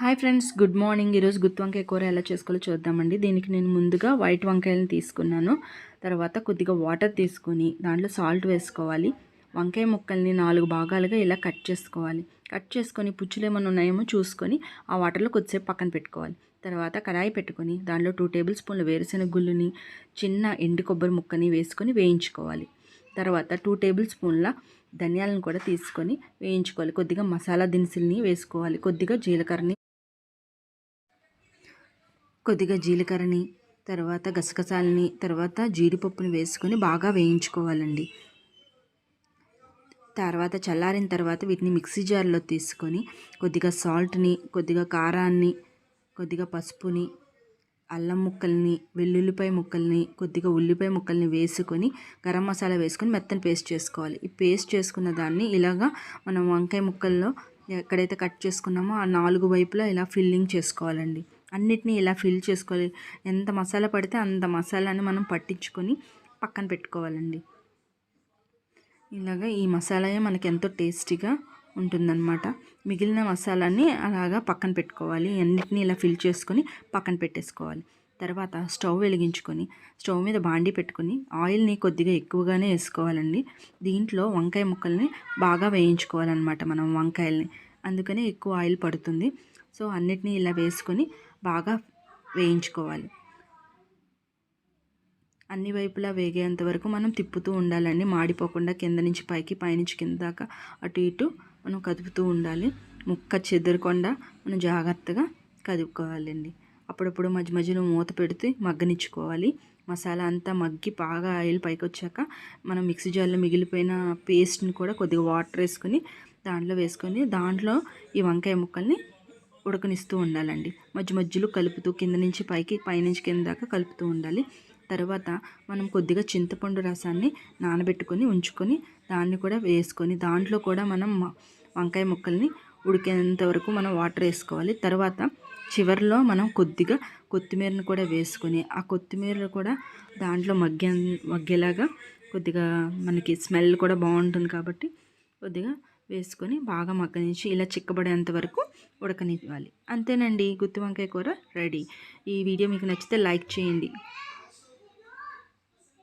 Hi friends good morning. ఈరోజు గుత్తి వంకాయ కూర ఎలా చేసుకోవాలో చూద్దామండి. దీనికి నేను ముందుగా వైట్ వంకాయలను తీసుకున్నాను. తర్వాత కొద్దిగా వాటర్ తీసుకొని దాంట్లో సాల్ట్ వేసుకోవాలి. వంకాయ ముక్కల్ని నాలుగు భాగాలుగా ఇలా కట్ చేసుకోవాలి. కట్ చేసుకొని పుచ్చులు ఏమైనా ఉన్నాయేమో చూసుకొని ఆ వాటర్లో కొద్దిసేపు పక్కన పెట్టుకోవాలి. తర్వాత కడాయి పెట్టుకొని దాంట్లో టూ టేబుల్ స్పూన్ల వేరుశెనగ గుళ్ళుని చిన్న ఎండు కొబ్బరి ముక్కని వేసుకొని వేయించుకోవాలి. తర్వాత టూ టేబుల్ స్పూన్ల ధనియాలను కూడా తీసుకొని వేయించుకోవాలి. కొద్దిగా మసాలా దినుసుల్ని వేసుకోవాలి. కొద్దిగా జీలకర్రని కొద్దిగా జీలకర్రని తర్వాత గసగసాలని తర్వాత జీడిపప్పుని వేసుకొని బాగా వేయించుకోవాలండి. తర్వాత చల్లారిన తర్వాత వీటిని మిక్సీ జార్లో తీసుకొని కొద్దిగా సాల్ట్ని కొద్దిగా కారాన్ని కొద్దిగా పసుపుని అల్లం ముక్కల్ని వెల్లుల్లిపాయ ముక్కల్ని కొద్దిగా ఉల్లిపాయ ముక్కల్ని వేసుకొని గరం మసాలా వేసుకొని మెత్తని పేస్ట్ చేసుకోవాలి. ఈ పేస్ట్ చేసుకున్న దాన్ని ఇలాగా మనం వంకాయ ముక్కల్లో ఎక్కడైతే కట్ చేసుకున్నామో ఆ నాలుగు వైపులా ఇలా ఫిల్లింగ్ చేసుకోవాలండి. అన్నిటినీ ఇలా ఫిల్ చేసుకోవాలి ఎంత మసాలా పడితే అంత మసాలాని మనం పట్టించుకొని పక్కన పెట్టుకోవాలండి. ఇలాగ ఈ మసాలాయే మనకి ఎంతో టేస్టీగా ఉంటుందన్నమాట. మిగిలిన మసాలాని అలాగా పక్కన పెట్టుకోవాలి అన్నిటిని ఇలా ఫిల్ చేసుకొని పక్కన పెట్టేసుకోవాలి. తర్వాత స్టవ్ వెలిగించుకొని స్టవ్ మీద బాండి పెట్టుకొని ఆయిల్ని కొద్దిగా ఎక్కువగానే వేసుకోవాలండి. దీంట్లో వంకాయ ముక్కల్ని బాగా వేయించుకోవాలన్నమాట మనం వంకాయల్ని. అందుకనే ఎక్కువ ఆయిల్ పడుతుంది. సో అన్నిటినీ ఇలా వేసుకొని బాగా వేయించుకోవాలి. అన్ని వైపులా వేగేంత వరకు మనం తిప్పుతూ ఉండాలండి. మాడిపోకుండా కింద నుంచి పైకి పైనుంచి కింద దాకా అటు ఇటు మనం కదుపుతూ ఉండాలి. ముక్క చెదరకుండా మనం జాగ్రత్తగా కదుపుకోవాలండి. అప్పుడప్పుడు మధ్య మధ్యలో మూత పెడితే మగ్గనిచ్చుకోవాలి. మసాలా అంతా మగ్గి బాగా ఆయిల్ పైకి వచ్చాక మనం మిక్సీ జార్లో మిగిలిపోయిన పేస్ట్ని కూడా కొద్దిగా వాటర్ వేసుకొని దాంట్లో వేసుకొని దాంట్లో ఈ వంకాయ ముక్కల్ని ఉడకనిస్తూ ఉండాలండి. మధ్య మధ్యలో కలుపుతూ కింద నుంచి పైకి పైనుంచి కింద దాకా కలుపుతూ ఉండాలి. తర్వాత మనం కొద్దిగా చింతపండు రసాన్ని నానబెట్టుకొని ఉంచుకొని దాన్ని కూడా వేసుకొని దాంట్లో కూడా మనం వంకాయ ముక్కల్ని ఉడికేంత వరకు మనం వాటర్ వేసుకోవాలి. తర్వాత చివరిలో మనం కొద్దిగా కొత్తిమీరను కూడా వేసుకొని ఆ కొత్తిమీర కూడా దాంట్లో మగ్గే మగ్గేలాగా కొద్దిగా మనకి స్మెల్ కూడా బాగుంటుంది కాబట్టి కొద్దిగా వేసుకొని బాగా మగ్గనించి ఇలా చిక్కబడేంత వరకు ఉడకనివ్వాలి. అంతేనండి గుత్తి వంకాయ కూర రెడీ. ఈ వీడియో మీకు నచ్చితే లైక్ చేయండి.